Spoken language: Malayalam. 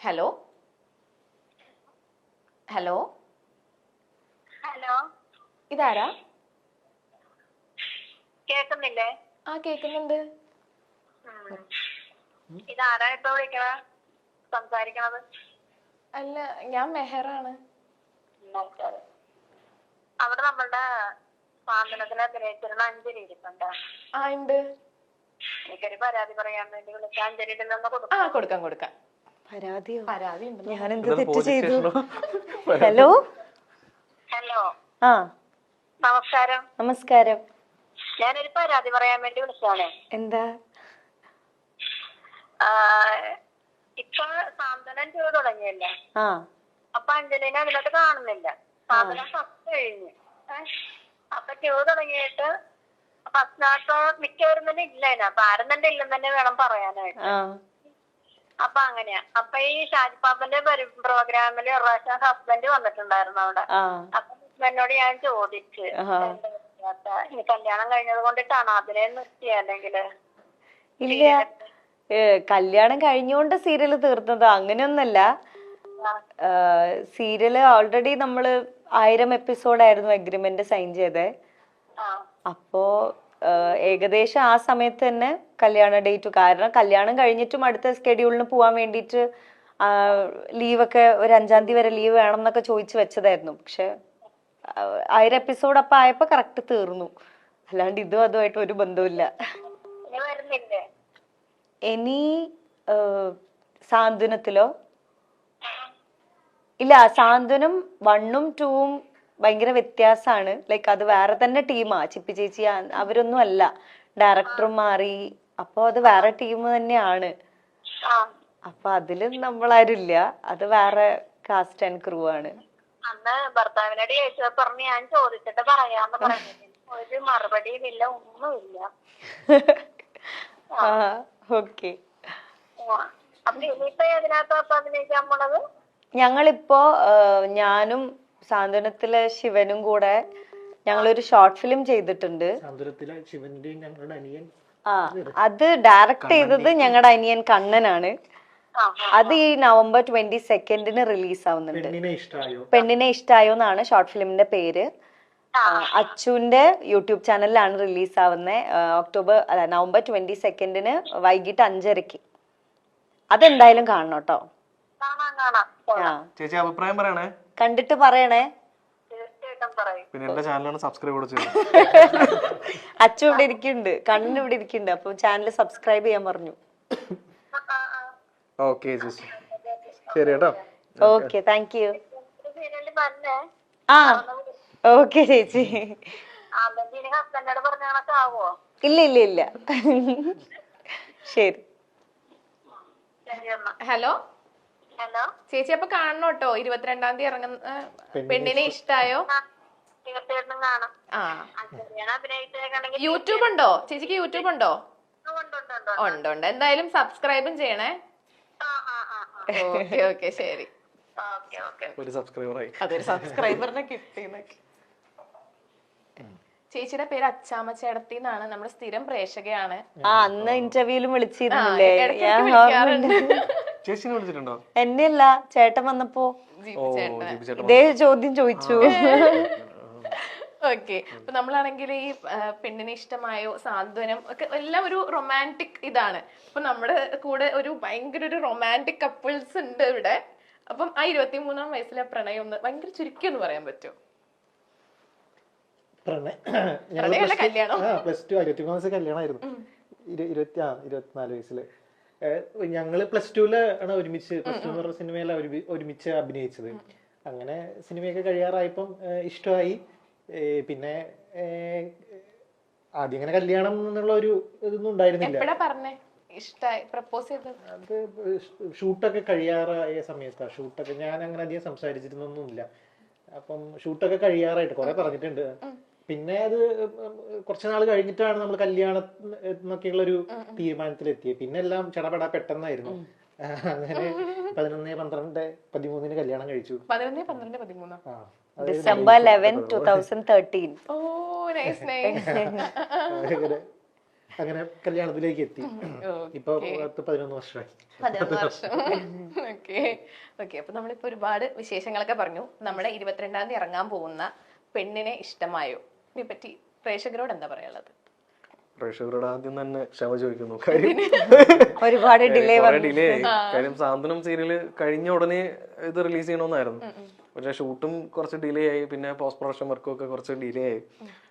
ഹലോ ഹലോ ഹലോ ഇതാരാ? കേക്കുന്നില്ലേ? ആ കേക്കുന്നുണ്ട്. ഇതാരാ ഇപ്പൊ വിളിക്കണ? സംസാരിക്കണത്? അല്ല ഞാൻ മെഹറാണ്. അവിടെ നമ്മളുടെ സാന്ത്വനത്തിന് അഭിനയിച്ചിരുന്ന അഞ്ജലി ഇരിപ്പുണ്ട്. ആ ഉണ്ട്. എനിക്കൊരു പരാതി പറയാൻ വേണ്ടി വിളിച്ച അഞ്ജലിയുടെ നിന്ന് കൊടുക്കാം കൊടുക്കാം. പരാതിയോ? പരാതി ഞാൻ എന്ത് തെറ്റ് ചെയ്തു. ഹലോ? ഹലോ. ആ. നമസ്കാരം. നമസ്കാരം. ഞാനൊരു പരാതി പറയാൻ വേണ്ടി വിളിച്ചാണ് എന്താ? ഇപ്പൊ സാന്ത്വനം ചെയ്ത് തുടങ്ങിയല്ലേ? ആ. അപ്പൊ അഞ്ജലിനെ അതിനകത്ത് കാണുന്നില്ല. സാന്ത്വനം ഫസ്റ്റ് കഴിഞ്ഞ്? അപ്പൊ ക്യൂ തുടങ്ങിയിട്ട് ഫസ്റ്റ് നാട്ടോ മിക്കവരും തന്നെ ഇല്ല അപ്പൊ ആരും തന്നെ ഇല്ലെന്ന് തന്നെ വേണം പറയാനായിട്ട്. ആ. അപ്പൊ അങ്ങനെയാ. അപ്പൊ ഈ ഷാജിപ്പാപ്പന്റെ പ്രോഗ്രാമിൽ ഒരു പ്രാവശ്യം ഹസ്ബൻഡ് വന്നിട്ടുണ്ടായിരുന്നു അവിടെ. അപ്പൊ ഹസ്ബൻഡിനോട് ഞാൻ ചോദിച്ചു. ഇനി കല്യാണം കഴിഞ്ഞത് കൊണ്ടിട്ടാണോ? അതിനെ നിർത്തി അല്ലെങ്കിൽ? ഇല്ല. കല്യാണം കഴിഞ്ഞുകൊണ്ട് സീരിയൽ തീർന്നത് അങ്ങനെയൊന്നല്ല. സീരിയൽ ഓൾറെഡി നമ്മൾ ആയിരം എപ്പിസോഡായിരുന്നു എഗ്രിമെന്റ് സൈൻ ചെയ്തേ. അപ്പോ ഏകദേശം ആ സമയത്ത് തന്നെ കല്യാണ ഡേറ്റ് കാരണം കല്യാണം കഴിഞ്ഞിട്ടും അടുത്ത സ്കെഡ്യൂളിന് പോവാൻ വേണ്ടിയിട്ട് ലീവൊക്കെ ഒരു അഞ്ചാം തീയതി വരെ ലീവ് വേണം എന്നൊക്കെ ചോദിച്ചു വെച്ചതായിരുന്നു. പക്ഷെ ആയിരം എപ്പിസോഡ് അപ്പൊ ആയപ്പോ കറക്റ്റ് തീർന്നു. അല്ലാണ്ട് ഇതും അതുമായിട്ട് ഒരു ബന്ധവുമില്ല. ഇനി സാന്ത്വനത്തിലോ? ഇല്ല സാന്ത്വനം വണ്ണും ടൂവും ഭയങ്കര വ്യത്യാസമാണ് ലൈക്ക് അത് വേറെ തന്നെ ടീമാ ചിപ്പി ചേച്ചി അവരൊന്നും അല്ല. ഡയറക്ടറും മാറി. അപ്പൊ അത് വേറെ ടീം തന്നെയാണ്. അപ്പൊ അതിൽ നമ്മളാരില്ല. അത് വേറെ കാസ്റ്റ് ആൻഡ് ക്രൂ ആണ്. അന്ന് ഭർത്താവിനോട് ചോദിച്ചത് പറഞ്ഞു ഞാൻ ചോദിച്ചിട്ട് പറയാന്ന് പറഞ്ഞു. ഒരു മറുപടിയും ഇല്ല ഒന്നുമില്ല ഓക്കെ. അപ്പൊ ഇനിയിപ്പോ ഏതിനകത്താ അപ്പൊ അഭിനയിക്കാൻ പോണത്? ഞങ്ങളിപ്പോ ഞാനും സാന്ത്വനത്തിലെ ശിവനും കൂടെ ഞങ്ങളൊരു ഷോർട്ട് ഫിലിം ചെയ്തിട്ടുണ്ട്. സാന്ത്വനത്തിലെ ശിവന്റെയും ഞങ്ങളുടെ അനിയൻ ആ അത് ഡയറക്ട് ചെയ്തത് ഞങ്ങളുടെ അനിയൻ കണ്ണനാണ്. ആ അത് ഈ നവംബർ ട്വന്റി സെക്കൻഡിന് റിലീസ് ആവുന്നുണ്ട്. പെണ്ണിനെ ഇഷ്ടായോ? എന്നാണ് ഷോർട്ട് ഫിലിമിന്റെ പേര്. അച്ചുവിന്റെ യൂട്യൂബ് ചാനലിലാണ് റിലീസ് ആവുന്നത് ഒക്ടോബർ അല്ല നവംബർ ട്വന്റി സെക്കൻഡിന് വൈകിട്ട് അഞ്ചരക്ക് അതെന്തായാലും കാണണം കേട്ടോ. ചേച്ചി അഭിപ്രായം പറയണേ? കണ്ടിട്ട് പറയണേ. പിന്നെ എന്റെ ചാനലാണ് സബ്സ്ക്രൈബ് കൂടെ ചെയ്തു അച്ചു ഇവിടെ ഇരിക്കുന്നുണ്ട്. കണ്ണൻ ഇവിടെ ഇരിക്കുന്നുണ്ട്. അപ്പൊ ചാനൽ സബ്സ്ക്രൈബ് ചെയ്യാൻ പറഞ്ഞു. ഓക്കെ ചേച്ചി. ശരി കേട്ടോ. ഓക്കെ താങ്ക് യു ആ ഓക്കെ ചേച്ചി. ഇല്ല ഇല്ല ഇല്ല. ശരി. ഹലോ ഹലോ ചേച്ചി അപ്പൊ കാണണം കേട്ടോ ഇരുപത്തിരണ്ടാം തീയതി ഇറങ്ങുന്ന പെണ്ണിനെ ഇഷ്ടായോ? ആ, തീർച്ചയായിട്ടും കാണാം. ആ. അച്ഛനെയാണ് അഭിനയിച്ചേക്കണെങ്കിൽ യൂട്യൂബ് ഉണ്ടോ? ചേച്ചിക്ക് യൂട്യൂബ് ഉണ്ടോ? ഉണ്ട് ഉണ്ട് ഉണ്ട് ഉണ്ട്. ഉണ്ട് എന്തായാലും സബ്സ്ക്രൈബും ചെയ്യണേ. ആ ആ ആ ഓക്കെ ഓക്കെ ശരി. Okay okay. ഒരു സബ്സ്ക്രൈബറായി. അതൊരു സബ്സ്ക്രൈബറിനെ കിട്ടിയെന്നൊക്കെ. ചേച്ചിയുടെ പേര് അച്ചാമ്മ ചേട്ടത്തി എന്നാണ് നമ്മുടെ സ്ഥിരം പ്രേക്ഷകയാണ്. ആ അന്ന് ഇന്റർവ്യൂലും വിളിച്ചിരുന്നു വിളിച്ചിരുന്നില്ലേ? ചേച്ചിനെ വിളിച്ചിട്ടുണ്ടോ? എന്നെയല്ല ചേട്ടൻ വന്നപ്പോ. ഓ ചേട്ടൻ ഇതേ ചോദ്യം ചോദിച്ചു. ഓക്കെ. അപ്പൊ നമ്മളാണെങ്കിൽ ഈ ആ, പെണ്ണിനെ ഇഷ്ടമായോ സാന്ത്വനം ഒക്കെ എല്ലാം ഒരു റൊമാന്റിക് ഇതാണ്. അപ്പൊ നമ്മുടെ കൂടെ ഒരു ഭയങ്കര ഒരു റൊമാന്റിക് കപ്പിൾസ് ഉണ്ട് ഇവിടെ. അപ്പം ആ ഇരുപത്തി മൂന്നാം വയസ്സിലെ പ്രണയം ഒന്ന് ഭയങ്കര ചുരുക്കി ഒന്ന് പറയാൻ പറ്റുമോ? പ്രണയമല്ല കല്യാണം. പ്ലസ് ടു ഇരുപത്തിമൂന്ന് വയസ്സ് കല്യാണമായിരുന്നു. ഇരു- ഇരുപത്തി ആ ഇരുപത്തിനാല് വയസ്സിൽ. ഞങ്ങൾ പ്ലസ് ടുവിൽ ആണ് ഒരുമിച്ച് പ്ലസ് ടു എന്ന് പറഞ്ഞ സിനിമയിലാണ് ഒരുമിച്ച് അഭിനയിച്ചത്. അങ്ങനെ സിനിമയൊക്കെ കഴിയാറായപ്പം ഇഷ്ടമായി. പിന്നെ ആദ്യം ഇങ്ങനെ കല്യാണം എന്നുള്ള ഒരു ഇതൊന്നും ഉണ്ടായിരുന്നില്ല. അത് ഷൂട്ടൊക്കെ കഴിയാറായ സമയത്താണ് ഷൂട്ടൊക്കെ ഞാൻ അങ്ങനെ അധികം സംസാരിച്ചിരുന്നൊന്നുമില്ല. അപ്പം ഷൂട്ടൊക്കെ കഴിയാറായിട്ട് കുറെ പറഞ്ഞിട്ടുണ്ട്. പിന്നെ അത് കുറച്ച് നാൾ കഴിഞ്ഞിട്ടാണ് നമ്മൾ കല്യാണം എന്നൊക്കെയുള്ള ഒരു തീരുമാനത്തിലെത്തിയത് പിന്നെ എല്ലാം ചടപട പെട്ടെന്നായിരുന്നു. അങ്ങനെ പതിനൊന്ന് പന്ത്രണ്ട് പതിമൂന്നിന് കല്യാണം കഴിച്ചു. പതിനൊന്ന് പന്ത്രണ്ട് പതിമൂന്ന്? ആ December eleven two thousand thirteen oh nice nice അങ്ങനെ അങ്ങനെ കല്യാണത്തിലേക്ക് എത്തി. ഇപ്പൊ പത്ത് പതിനൊന്ന് വർഷമായി. പതിനൊന്ന് വർഷം. ഓക്കെ. ഓക്കെ അപ്പൊ നമ്മളിപ്പോ ഒരുപാട് വിശേഷങ്ങളൊക്കെ പറഞ്ഞു. നമ്മുടെ ഇരുപത്തിരണ്ടാം തീയതി ഇറങ്ങാൻ പോകുന്ന പെണ്ണിനെ ഇഷ്ടമായോ? ഇതിനെ പറ്റി പ്രേക്ഷകരോട് എന്താ പറയാനുള്ളത്? പ്രേക്ഷകരോട് ആദ്യം തന്നെ ക്ഷമ ചോദിക്കുന്നു. ഒരുപാട് ഡിലേ ഡിലേ കാര്യം സാന്ത്വനം സീരിയൽ കഴിഞ്ഞ ഉടനെ ഇത് റിലീസ് ചെയ്യണമെന്നായിരുന്നു. പക്ഷെ ഷൂട്ടും കുറച്ച് ഡിലേ ആയി. പിന്നെ പോസ്റ്റ് പ്രൊഡക്ഷൻ വർക്കും ഒക്കെ കുറച്ച് ഡിലേ ആയി.